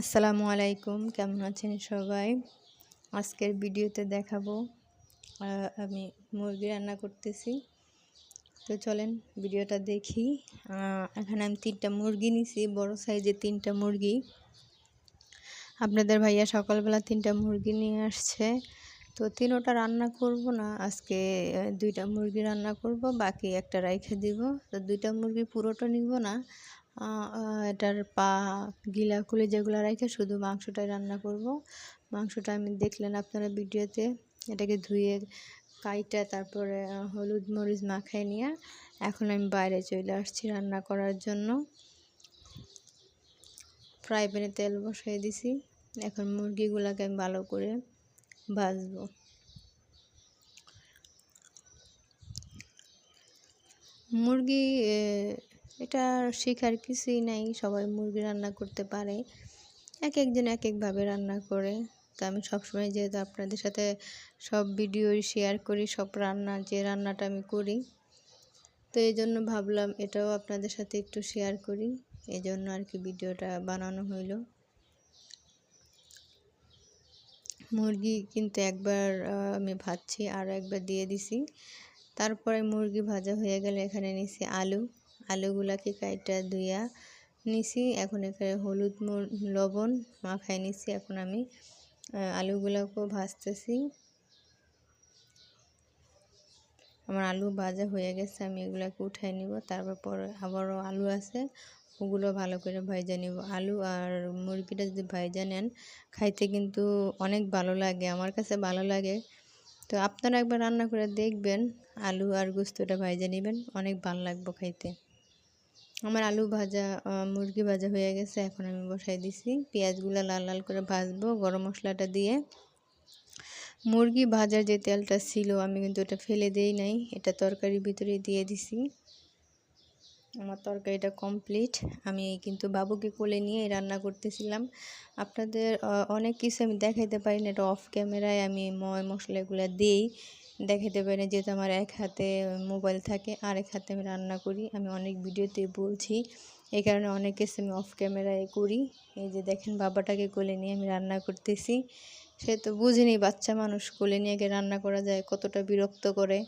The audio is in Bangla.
আসসালামু আলাইকুম, কেমন আছেন সবাই? আজকের ভিডিওতে দেখাবো আমি মুরগি রান্না করতেছি। তো চলেন ভিডিওটা দেখি। এখানে আমি তিনটা মুরগি নিছি, বড় সাইজের তিনটা মুরগি। আপনাদের ভাইয়া সকালবেলা তিনটা মুরগি নিয়ে আসছে। তো তিনোটা রান্না করব না, আজকে দুইটা মুরগি রান্না করব, বাকি একটা রাইখে দিব। তো দুইটা মুরগি পুরোটা নিব না এটার পা গিলা খুলে যেগুলো রেখে শুধু মাংসটাই রান্না করব। মাংসটা আমি দেখলেন আপনারা ভিডিওতে, এটাকে ধুয়ে কাইটা, তারপরে হলুদ মরিচ মাখায় নিয়ে এখন আমি বাইরে চলে আসছি রান্না করার জন্য। ফ্রাই প্যানে তেল বসাই দিছি। এখন মুরগিগুলোকে আমি ভালো করে ভাজবো। মুরগি এটা শেখার কিছুই নাই, সবাই মুরগি রান্না করতে পারে। এক একজন এক একভাবে রান্না করে। তো আমি সবসময় যেহেতু আপনাদের সাথে সব ভিডিও শেয়ার করি, সব রান্না যে রান্নাটা আমি করি, তো এই জন্য ভাবলাম এটাও আপনাদের সাথে একটু শেয়ার করি। এই জন্য আর কি ভিডিওটা বানানো হইল। মুরগি কিন্তু একবার আমি ভাজছি, আর একবার দিয়ে দিছি। তারপরে মুরগি ভাজা হয়ে গেলে এখানে নিছি আলু। আলুগুলাকে কাইটা ধুইয়া নিছি, এখন এখানে হলুদ লবণ মাখাই নিছি, এখন আমি আলুগুলাকেও ভাজতেছি। আমার আলু ভাজা হয়ে গেছে, আমি এগুলাকে উঠাই নিব, তারপর পরে আবারও আলু আছে, ওগুলো ভালো করে ভাইজা নিব। আলু আর মুরগিটা যদি ভাইজা নেন, খাইতে কিন্তু অনেক ভালো লাগে, আমার কাছে ভালো লাগে। তো আপনারা একবার রান্না করে দেখবেন, আলু আর গুস্তটা ভাইজা নেবেন, অনেক ভালো লাগবে খাইতে। আমার আলু ভাজা মুরগি ভাজা হয়ে গেছে। এখন আমি বসাই দিছি। পেঁয়াজগুলো লাল লাল করে ভাজবো গরম মশলাটা দিয়ে। মুরগি ভাজার যে তেলটা ছিল, আমি কিন্তু ওটা ফেলে দেই নাই। এটা তরকারির ভিতরে দিয়ে দিছি। আমার তরকারিটা কমপ্লিট। আমি কিন্তু বাবুকে কোলে নিয়ে রান্না করতেছিলাম। আপনাদের অনেক কিছু আমি দেখাইতে পারি না। এটা অফ ক্যামেরায় আমি ময় মশলাগুলো দিই। দেখাইতে পারি যেহেতু আমার এক হাতে মোবাইল থাকে, আর এক হাতে আমি রান্না করি। আমি অনেক ভিডিওতে বলছি এই কারণে অনেক কিছু আমি অফ ক্যামেরায় করি। এই যে দেখেন বাবাটাকে কোলে নিয়ে আমি রান্না করতেছি। সে তো বুঝিনি, বাচ্চা মানুষ কোলে নিয়ে রান্না করা যায়, কতটা বিরক্ত করে।